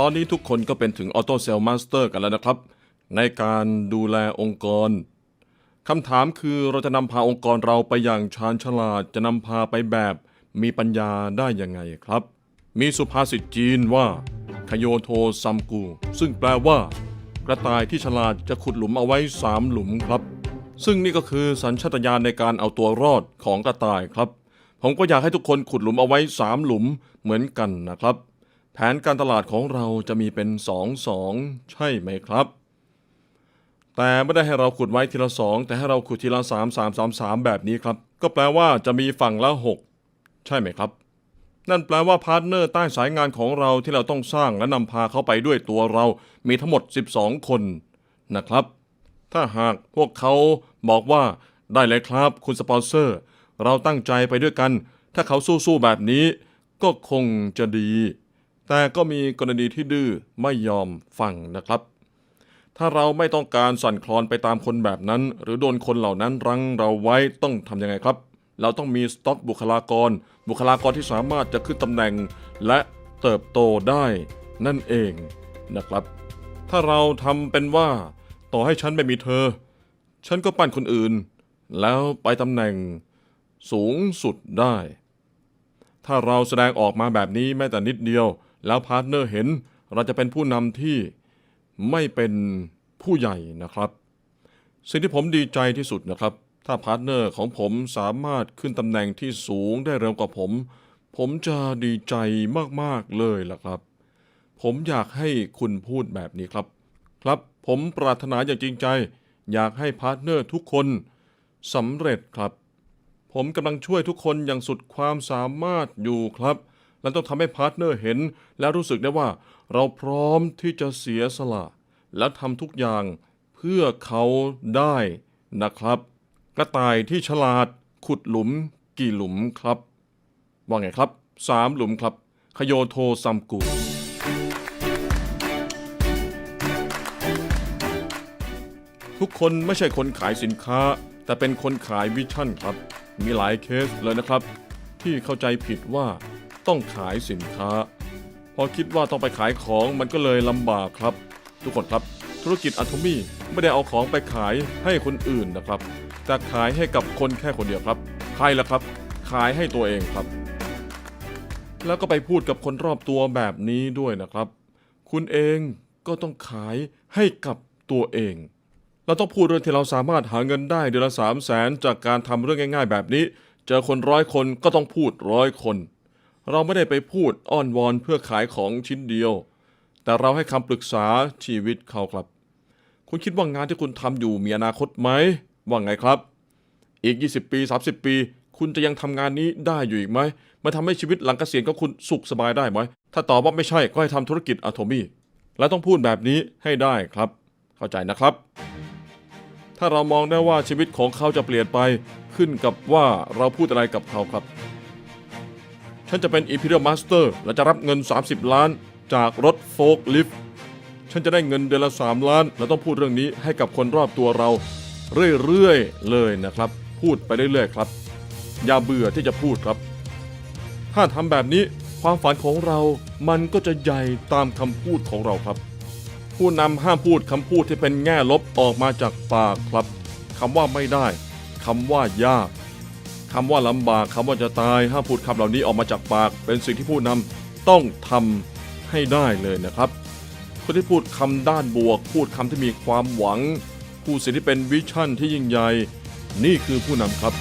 ตอนนี้ทุกคนก็เป็นถึงออโต้เซลล์มาสเตอร์กันแล้วนะครับ ในการดูแลองค์กรคำถามคือเราจะนำพาองค์กรเราไปอย่างชาญฉลาดจะนำพาไปแบบมีปัญญาได้ยังไงครับ มีสุภาษิตจีนว่าคโยโทซัมกู ซึ่งแปลว่า กระต่ายที่ฉลาดจะขุดหลุมเอาไว้สามหลุมครับ ซึ่งนี่ก็คือสัญชาตญาณในการเอาตัวรอดของกระต่ายครับ ผมก็อยากให้ทุกคนขุดหลุมเอาไว้สามหลุมเหมือนกันนะครับ แผนการตลาดของเราจะมีเป็นสองสองใช่ไหมครับ แต่ไม่ได้ให้เราขุดไว้ทีละสองแต่ให้เราขุดทีละสามสามสามสามแบบนี้ครับ ก็แปลว่าจะมีฝั่งละหกใช่ไหมครับ นั่นแปลว่าพาร์ทเนอร์ใต้สายงานของเราที่เราต้องสร้างและนำพาเขาไปด้วยตัวเรา มีทั้งหมด 12 คนนะครับ ถ้าหากพวกเขาบอกว่าได้เลยครับคุณสปอนเซอร์ เราตั้งใจไปด้วยกัน ถ้าเขาสู้ๆแบบนี้ ก็คงจะดี แต่ก็มีกรณีที่ดื้อไม่ยอมฟังนะครับ ถ้าเราไม่ต้องการสั่นคลอนไปตามคนแบบนั้น หรือโดนคนเหล่านั้นรั้งเราไว้ต้องทำยังไงครับ เราต้องมีสต็อกบุคลากร บุคลากรที่สามารถจะขึ้นตำแหน่ง และเติบโตได้นั่นเองนะครับ ถ้าเราทำเป็นว่า ต่อให้ฉันไม่มีเธอ ฉันก็ปั้นคนอื่น แล้วไปตำแหน่งสูงสุดได้ ถ้าเราแสดงออกมาแบบนี้แม้แต่นิดเดียว แล้วพาร์ทเนอร์เห็นเราจะเป็นผู้นำที่ไม่เป็นผู้ใหญ่นะครับ สิ่งที่ผมดีใจที่สุดนะครับ ถ้าพาร์ทเนอร์ของผมสามารถขึ้นตำแหน่งที่สูงได้เร็วกว่าผม ผมจะดีใจมากๆเลยล่ะครับ ผมอยากให้คุณพูดแบบนี้ครับ ครับผมปรารถนาอย่างจริงใจ อยากให้พาร์ทเนอร์ทุกคนสำเร็จครับ ผมกำลังช่วยทุกคนอย่างสุดความสามารถอยู่ครับ และต้องทำให้พาร์ทเนอร์เห็น และรู้สึกได้ว่าเราพร้อมที่จะเสียสละ และทำทุกอย่างเพื่อเขาได้นะครับ กระต่ายที่ฉลาดขุดหลุมกี่หลุมครับ ว่าไงครับสามหลุมครับ ขโยโทซัมกุทุกคนไม่ใช่คนขายสินค้า แต่เป็นคนขายวิชั่นครับ มีหลายเคสเลยนะครับ ที่เข้าใจผิดว่า ต้องขายสินค้า พอคิดว่าต้องไปขายของมันก็เลยลำบากครับ ทุกคนครับ ธุรกิจอะโทมี่ไม่ได้เอาของไปขายให้คนอื่นนะครับ แต่ขายให้กับคนแค่คนเดียวครับใครล่ะครับ ขายให้ตัวเองครับ แล้วก็ไปพูดกับคนรอบตัวแบบนี้ด้วยนะครับ คุณเองก็ต้องขายให้กับตัวเองเราต้องพูดเรื่องที่เราสามารถหาเงินได้เดือนละสามแสนจากการทำเรื่องง่าย ๆ แบบนี้ เจอคนร้อยคนก็ต้องพูดร้อยคน เราไม่ได้ไปพูดอ้อนวอนเพื่อขายของชิ้นเดียว แต่เราให้คำปรึกษาชีวิตเขาครับ คุณคิดว่างานที่คุณทำอยู่มีอนาคตไหมว่าไงครับ อีก 20 ปี 30 ปี คุณจะยังทำงานนี้ได้อยู่อีกไหมมาทำให้ชีวิตหลังเกษียณของคุณสุขสบายได้ไหมถ้าตอบว่าไม่ใช่ก็ให้ทำธุรกิจอะโทมี่และต้องพูดแบบนี้ให้ได้ครับ เข้าใจนะครับ ถ้าเรามองได้ว่าชีวิตของเขาจะเปลี่ยนไปขึ้นกับว่าเราพูดอะไรกับเขาครับ ฉันจะเป็น Imperial Master และจะรับเงิน 30 ล้านจากรถโฟล์คลิฟต์ฉันจะได้เงินเดือนละ 3 ล้าน และต้องพูดเรื่องนี้ให้กับคนรอบตัวเรา เรื่อยๆ เลยนะครับ พูดไปเรื่อยๆ ครับ อย่าเบื่อที่จะพูดครับ ถ้าทำแบบนี้ความฝันของเรามันก็จะใหญ่ตามคำพูดของเราครับ ผู้นำห้ามพูดคำพูดที่เป็นแง่ลบออกมาจากปากครับคำว่าไม่ได้คำว่ายาก คำว่าลำบากคำว่าจะตายห้ามพูดคำเหล่านี้ออกมาจากปาก เป็นสิ่งที่ผู้นำต้องทำให้ได้เลยนะครับ คนที่พูดคำด้านบวก พูดคำที่มีความหวัง ผู้สิ่งที่เป็นวิชั่นที่ยิ่งใหญ่ นี่คือผู้นำครับ